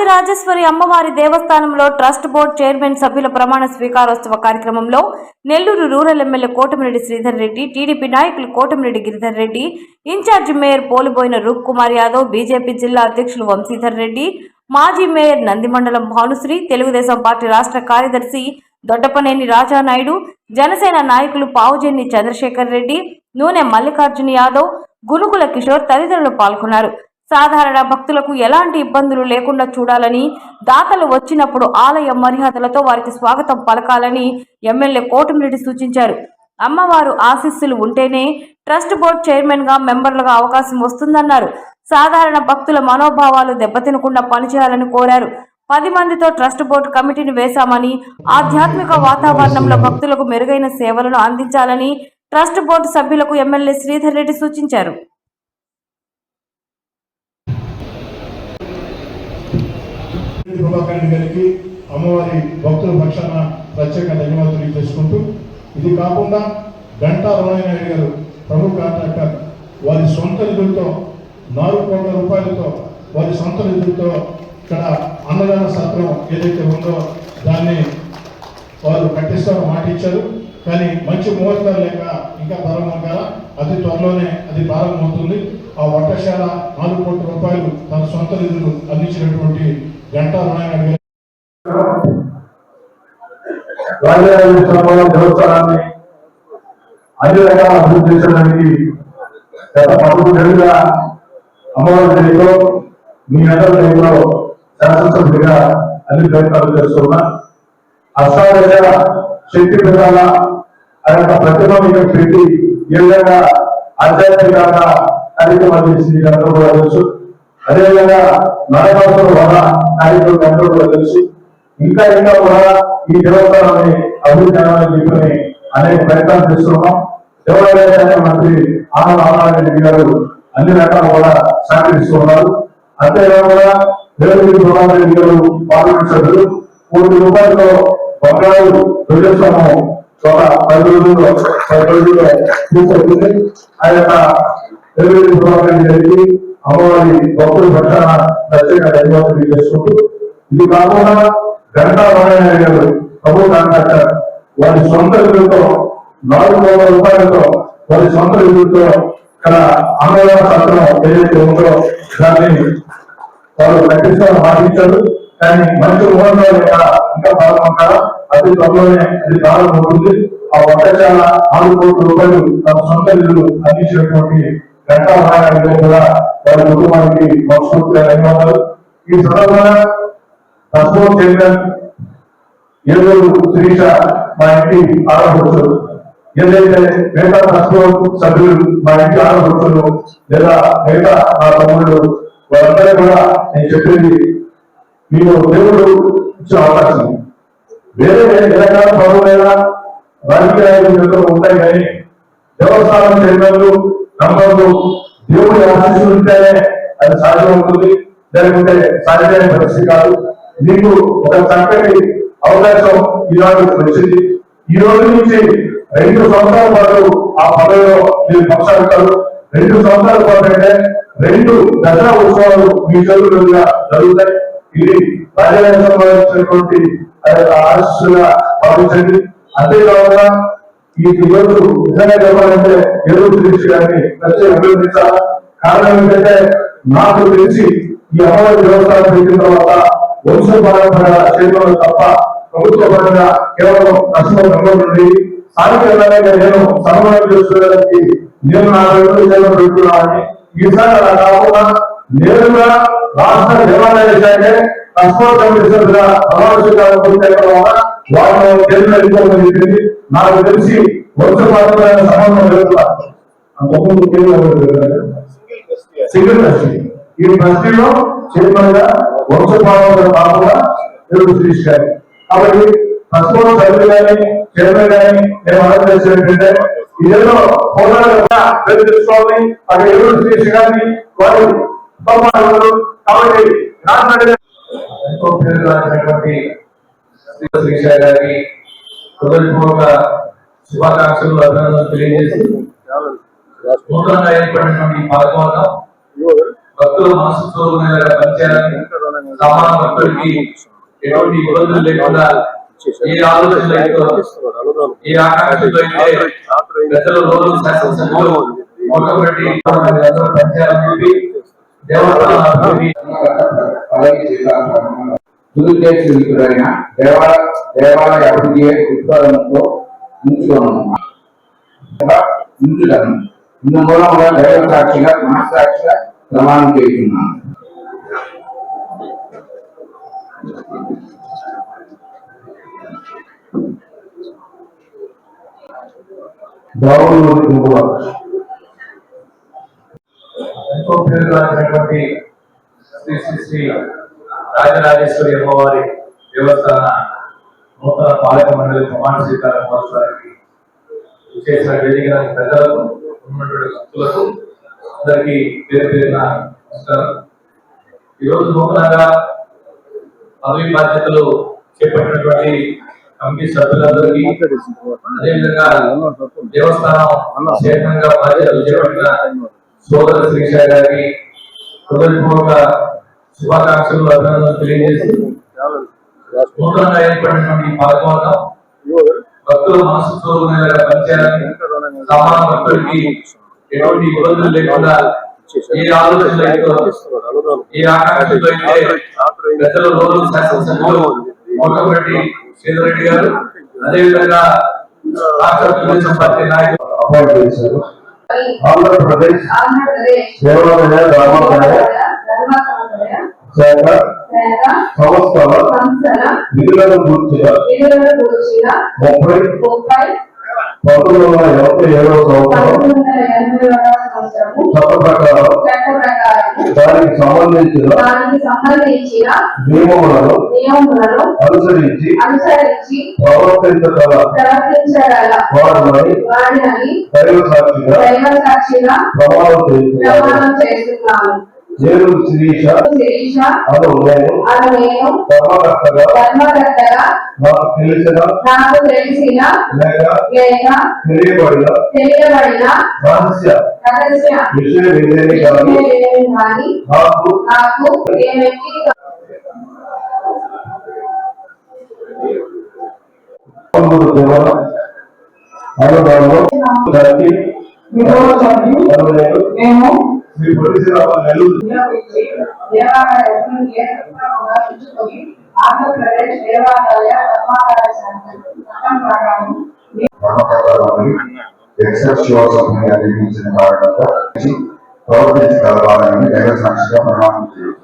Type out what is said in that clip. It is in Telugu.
రాజరాజేశ్వరి అమ్మవారి దేవస్థానంలో ట్రస్ట్ బోర్డు చైర్మన్ సభ్యుల ప్రమాణ స్వీకారోత్సవ కార్యక్రమంలో Nellore rural MLA Kotamreddy Sridhar Reddy TDP నాయకులు Kotamreddy Giridhar Reddy incharge mayor Poluboina Roop Kumar Yadav BJP జిల్లా అధ్యక్షులు వంశీధర్ రెడ్డి మాజీ మేయర్ నందిమండలం భానుశ్రీ తెలుగుదేశం పార్టీ రాష్ట్ర కార్యదర్శి దొడ్డపనేని రాజానాయుడు జనసేన నాయకులు పావుజెన్ని చంద్రశేఖర్ రెడ్డి నూనె మల్లికార్జున యాదవ్ గునుకుల కిషోర్ తదితరులు పాల్గొన్నారు. సాధారణ భక్తులకు ఎలాంటి ఇబ్బందులు లేకుండా చూడాలని దాతలు వచ్చినప్పుడు ఆలయ మర్యాదలతో వారికి స్వాగతం పలకాలని ఎమ్మెల్యే కోటమిరెడ్డి సూచించారు. అమ్మవారు ఆశీస్సులు ఉంటేనే ట్రస్ట్ బోర్డు చైర్మన్గా మెంబర్లుగా అవకాశం వస్తుందన్నారు. సాధారణ భక్తుల మనోభావాలు దెబ్బతినకుండా పనిచేయాలని కోరారు. పది మందితో ట్రస్ట్ బోర్డు కమిటీని వేశామని ఆధ్యాత్మిక వాతావరణంలో భక్తులకు మెరుగైన సేవలను అందించాలని ట్రస్ట్ బోర్డు సభ్యులకు ఎమ్మెల్యే శ్రీధర్ రెడ్డి సూచించారు. ప్రభాకర్ గారికి అమ్మవారి భక్తుల పక్షాన ప్రత్యేక ధన్యవాదాలు తెలుసుకుంటూ ఇది కాకుండా గంటా రమణయ్య నాయుడు గారు ప్రముఖ కాంట్రాక్టర్ వారి సొంత నిధులతో నాలుగు కోట్ల రూపాయలతో వారి సొంత నిధులతో ఇక్కడ అన్నదాన సత్రం ఏదైతే ఉందో దాన్ని వారు కట్టిస్తారో మాట ఇచ్చారు. కానీ మంచి ముహూర్తాలు లేక ఇంకా ప్రారంభం కాల అతి త్వరలోనే అది ప్రారంభమవుతుంది. ఆ వంటశాల నాలుగు కోట్ల రూపాయలు తన సొంత నిధులు అందించినటువంటి గంటా రమణయ్య గారు దేవస్థానాన్ని అన్ని రకాల అభివృద్ధి చేసడానికి గత పదకొండు నెలలుగా అమ్మవారి దేవిలో మీ అందరి దేవిలో శాసనసభ్యుడిగా అన్ని ప్రయత్నాలు చేస్తున్నా అష్టాదశ శక్తి పీఠాల ఆ యొక్క ప్రతిభ మీకు పెట్టి ఏ విధంగా ఆధ్యాత్మికంగా కార్యక్రమాలు చేసి అందరూ కూడా తెలుసు. అదేవిధంగా నడవలసిన వల్ల నాయకులు అందరూ కూడా తెలుసు. ఇంకా ఇంకా కూడా ఈ దేవస్థానాన్ని అభివృద్ధి చేయాలని చెప్పని అనేక ప్రయత్నాలు చేస్తున్నాం. దేవాలయ శాఖ మంత్రి ఆనంద రామారెడ్డి గారు అన్ని రకాల కూడా సహకరిస్తున్నారు. అంతేకాకుండా దేవగిరి రామారెడ్డి గారు పార్లమెంట్ సభ్యులు. కోటి రూపాయలతో బంగారు ధ్వజస్వామం ఒక పది రోజుల్లో పది రోజుల్లో తీసుకొచ్చింది ఆ యొక్క దేవగిరి రామారెడ్డి గారికి అమ్మవారి భక్తులు పక్షాన ప్రత్యేక ధన్యవాదాలు చేసుకుంటూ ఇది కాకుండా గంటా నారాయణ గారు ప్రభు కాంట్రాక్టర్ వారి సొంత నిధులతో నాలుగు వందల రూపాయలతో వారి సొంత నిధులతో ఇక్కడ అన్నదాన సత్రం ఏదైతే ఉందో దాన్ని వారు కట్టిస్తామని మాటించారు కానీ మంచి ముహూర్తాలు ఇంకా ప్రారంభం అతి త్వరలోనే అది ప్రారంభమవుతుంది. ఆ వంటశాల నాలుగు కోట్ల రూపాయలు తమ సొంత ఇల్లు అందించినటువంటి గంటా రామారాయణ కూడా వారి కుటుంబానికి మనస్ఫూర్తిగా ధన్యవాదాలు. ఈ సందర్భంగా చైర్మన్ ఏలూరు శిరీష మా ఇంటి ఆడపడుచు ఏదైతే మిగతా తత్వం సభ్యులు మా ఇంటి ఆడపడుచులు లేదా మిగతా మా తమ్ముళ్ళు వారందరూ కూడా నేను చెప్పింది మీరు దేవుడు ఇచ్చే అవకాశం. వేరే తెలంగాణ పౌరులైనా రాజకీయ ఉంటాయి కానీ దేవస్థానం చైర్మన్లు నంబర్లు దేవుడి ఆశీస్సులు ఉంటేనే అది సాధ్యం అవుతుంది. లేకుంటే సాధ్యమైన పరిస్థితి కాదు. మీకు ఒక చక్కటి అవకాశం ఈనాడు వచ్చింది. ఈ రోజు నుంచి రెండు సంవత్సరాల పాటు ఆ పదవిలో మీరు కొనసాగుతారు రెండు సంవత్సరాల పాటు అంటే రెండు దసరా ఉత్సవాలు మీ చేతులుగా జరుగుతాయి. ఇది రాజకీయ ఆశస్సుగా భావించండి. అంతేకాకుండా ఈ ఈరోజు నిజంగా చెప్పాలంటే ఏదో తెలిసి గారిని ప్రత్యేక అభినందించాలి? కారణం ఏంటంటే నాకు తెలిసి ఈ అమలు దేవస్థానం పెట్టిన తర్వాత వంశ పరంపర చేయడం తప్ప ప్రభుత్వ పరంగా కేవలం కస్టమర్ నంబర్ నుండి నేను సమన్వయం చేసుకోవడానికి నేను నా రెండు విషయాలు పెడుతున్నానని ఈసారి అలా కాకుండా నేరుగా రాష్ట్ర దేవాలయ శాఖ కస్టమర్ కమిషనర్గా ప్రమాణ స్వీకారం పూర్తయిన తర్వాత వాళ్ళు కేంద్ర వెళ్ళిపోమని చెప్పింది నాకు తెలిసి వంశ పరంపర సంబంధం జరుగుతున్నారు. సింగిల్ ట్రస్టీ ఈ ట్రస్టీలో చైర్మన్గా వంశపాలన కాకుండా తెలుగు శ్రీష్ గారు. కాబట్టి ప్రస్తుతం సభ్యులు కానీ చైర్మన్ కానీ మేము అర్థం చేసేటంటే ఇదేదో హోదాలు పేరు తెలుసుకోవాలి. అక్కడ ఎవరు శ్రీష్ గారిని వారు కాబట్టి రాష్ట్ర రాసినటువంటి శ్రీ శ్రీశైల హృదయపూర్వక శుభాకాంక్షలు అభినందనలు తెలియజేసి నూతనంగా ఏర్పడినటువంటి ఈ పథకం మనసు చూరుకునేలా పనిచేయాలని సమాన భక్తుడికి ఎటువంటి ఇబ్బందులు లేకుండా ఏ ఆలోచన ఏ ఆకాంక్షతో అయితే పెద్దలు రోజు శాసనసభ్యులు మొట్టమొదటి పనిచేయాలని చెప్పి దేవస్థానం అభివృద్ధి దురుద్దేశితులైన దేవాలయ దేవాలయ అభివృద్ధి ఉత్పాదనతో ఇందు మూలంగా దైవ సాక్షిగా మనస్సాక్షిగా ప్రమాణం చేస్తున్నాను గౌరవ ఎంతో శ్రీ శ్రీ శ్రీ రాజరాజేశ్వరి అమ్మవారి దేవస్థాన నూతన పాలక మండలి ప్రమాణ స్వీకార మహోత్సవానికి విశేష వేదిక పెద్దలకు ఉన్నటువంటి భక్తులకు అందరికీ పేరు పేరున నమస్కారం. ఈరోజు నూతనంగా పదవి బాధ్యతలు చేపట్టినటువంటి కమిటీ సభ్యులందరికీ అదేవిధంగా దేవస్థానం చైర్మన్గా బాధ్యతలు చేపట్టిన సోదర శ్రీశా గారికి హృదయపూర్వక శుభాకాంక్షలు అభినందనలు తెలియజేసి నూతనంగా ఏర్పడినటువంటి పథకం భక్తులు మనసు చూరుకునేలాగా పనిచేయాలని సమాన భక్తుడికి ఎటువంటి ఇబ్బందులు లేకుండా ఏ ఆలోచన లేదో ఏ ఆకాంక్షతో అయితే పెద్దలు రోజు శాసనసభ్యులు మొట్టమొదటి శ్రీధరెడ్డి గారు అదేవిధంగా రాష్ట్ర తెలుగుదేశం పార్టీ నాయకులు అపాయింట్ చేశారు. ఆంధ్రప్రదేశ్ దేవాలయ రామాలయ శాఖ సంస్థల విధులను గుర్చిన ముప్పై పంతొమ్మిది వందల ఎనభై ఏడవ సంవత్సరం. చట్ట ప్రకారం. దానికి సంబంధించిన నియమములను అనుసరించి ప్రవర్తించగల వారిని దైవ సాక్షిగా ప్రమాణం చేస్తున్నాను. నేను శిరీష శిరీష అను నేను అని నేను ధర్మకర్తగా ధర్మకర్తగా నాకు తెలిసిన నాకు తెలిసిన లేక లేక తెలియబడిన తెలియబడిన రహస్య రహస్య విషయం ఏదేని కానీ విషయమేమి కానీ నాకు నాకు ఏ వ్యక్తికి తమ్ముడు దేవన అనుదానం దానికి విమోచనకి అను నేను మేము శ్రీ పొలిసిరామ నెల్లూరు నియోగించి దేవాలయ అభివృద్ధి ఏర్పాటుగా ఉంచుకొని ఆంధ్రప్రదేశ్ దేవాలయ ధర్మాదాయ శాఖ చట్టం ప్రకారం ధర్మకర్తలని ఎక్సెప్షువ సభని అందించిన కారణంగా ప్రవర్తించగలవాలని దైవ సాక్షిగా ప్రమాణం చేస్తున్నాను